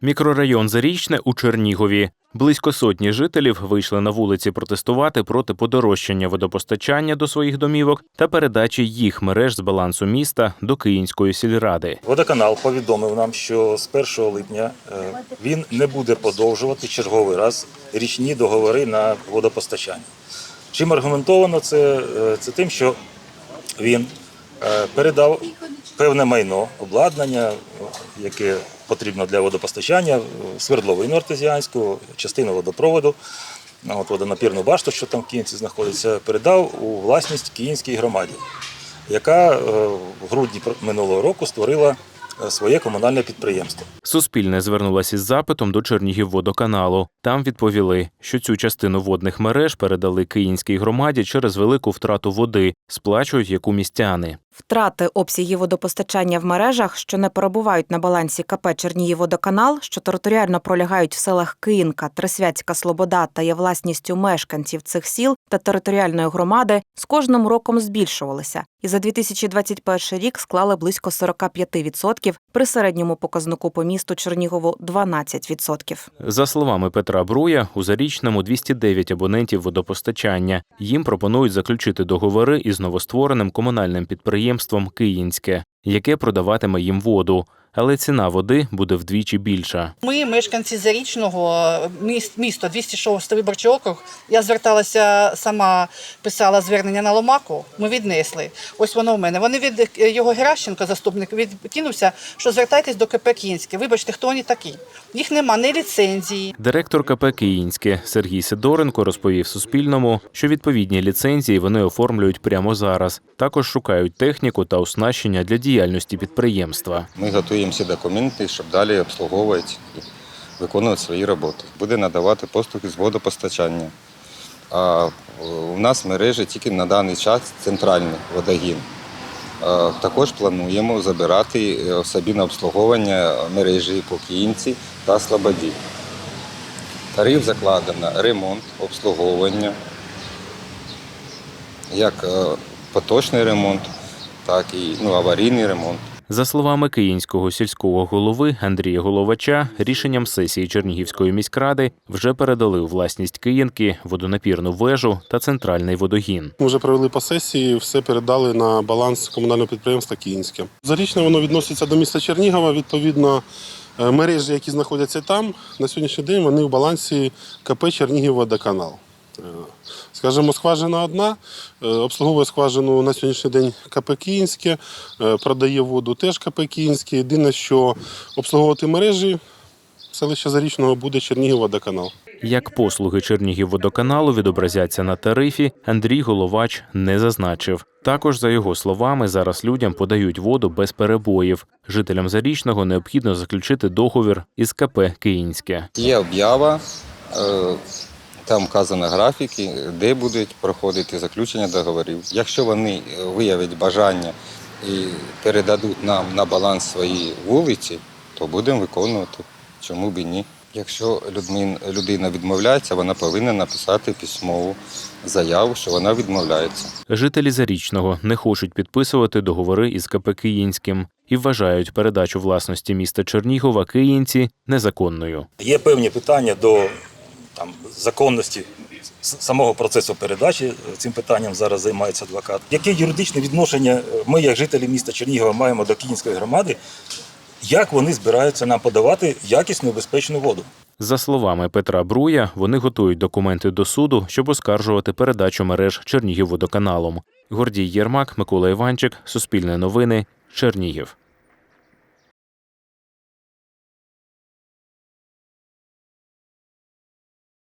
Мікрорайон Зарічне у Чернігові. Близько сотні жителів вийшли на вулиці протестувати проти подорожчання водопостачання до своїх домівок та передачі їх мереж з балансу міста до Київської сільради. Водоканал повідомив нам, що з 1 липня е, він не буде подовжувати черговий раз річні договори на водопостачання. Чим аргументовано це, е, це тим, що він е, передав певне майно, обладнання, яке потрібно для водопостачання, е, свердловину артезіанську, частину водопроводу, от водонапірну башту, що там в кінці знаходиться, передав у власність Київській громаді яка е, в грудні минулого року створила е, своє комунальне підприємство. Суспільне звернулося із запитом до Чернігівводоканалу. Там відповіли, що цю частину водних мереж передали Київській громаді через велику втрату води, сплачують яку містяни. Втрати обсягів водопостачання в мережах, що не перебувають на балансі КП Чернігівводоканал, що територіально пролягають в селах Київка, Трисвятська Слобода та є власністю мешканців цих сіл та територіальної громади, з кожним роком збільшувалися і за 2021 рік склали близько 45% при середньому показнику по місту Чернігову 12%. За словами Петра Бруя, у Зарічному 209 абонентів водопостачання. Їм пропонують заключити договори із новоствореним комунальним підприємством Київське, яке продаватиме їм воду, але ціна води буде вдвічі більша. Ми, мешканці Зарічного, міст, місто 206 виборчий округ. Я зверталася сама, писала звернення на Ломаку. Ми віднесли. Ось воно в мене. Вони від його Геращенко, заступник, відкинувся, що звертайтесь до КП Кінське. Вибачте, хто вони такі? Їх нема ні ліцензії, Директор КП Київське Сергій Сидоренко розповів Суспільному, що відповідні ліцензії вони оформлюють прямо зараз. Також шукають техніку та оснащення для діяльності підприємства. Ми готуємо всі документи, щоб далі обслуговувати і виконувати свої роботи. Буде надавати послуги з водопостачання. А е, у нас мережі тільки на даний час центральний водогін. Також плануємо забирати е, собі на обслуговування мережі по Київці та Слободі. Тариф закладено ремонт, обслуговування, як е, поточний ремонт, так і ну, аварійний ремонт. За словами київського сільського голови Андрія Головача, рішенням сесії Чернігівської міськради вже передали у власність Київки водонапірну вежу та центральний водогін. Ми вже провели по сесії, все передали на баланс комунального підприємства Київське. Зарічне воно відноситься до міста Чернігова. Відповідно, е, мережі, які знаходяться там, на сьогоднішній день вони в балансі КП Чернігівводоканал. Е, Скажімо, скважина одна, е, обслуговує скважину на сьогоднішній день КП Київське, е, продає воду теж КП Київське. Єдине, що обслуговувати мережі селища Зарічного буде Чернігівводоканал. Як послуги Чернігівводоканалу відобразяться на тарифі, Андрій Головач не зазначив. Також, за його словами, зараз людям подають воду без перебоїв. Жителям Зарічного необхідно заключити договір із КП Київське. Є об'ява, е, там вказано графіки, де будуть проходити заключення договорів. Якщо вони е, виявять бажання і передадуть нам на баланс свої вулиці, то будемо виконувати. Чому б і ні? Якщо людина відмовляється, вона повинна написати письмову заяву, що вона відмовляється. Жителі Зарічного не хочуть підписувати договори із КП Київським і вважають передачу власності міста Чернігова Київці незаконною. Є певні питання до там, законності самого процесу передачі. Цим питанням зараз займається адвокат. Яке юридичне відношення е, ми, як жителі міста Чернігова, маємо до Київської громади? Як вони збираються нам подавати якісну безпечну воду? За словами Петра Бруя, вони готують документи до суду, щоб оскаржувати передачу мереж Чернігівводоканалом. Гордій Єрмак, Микола Іванчик, Суспільне новини, Чернігів.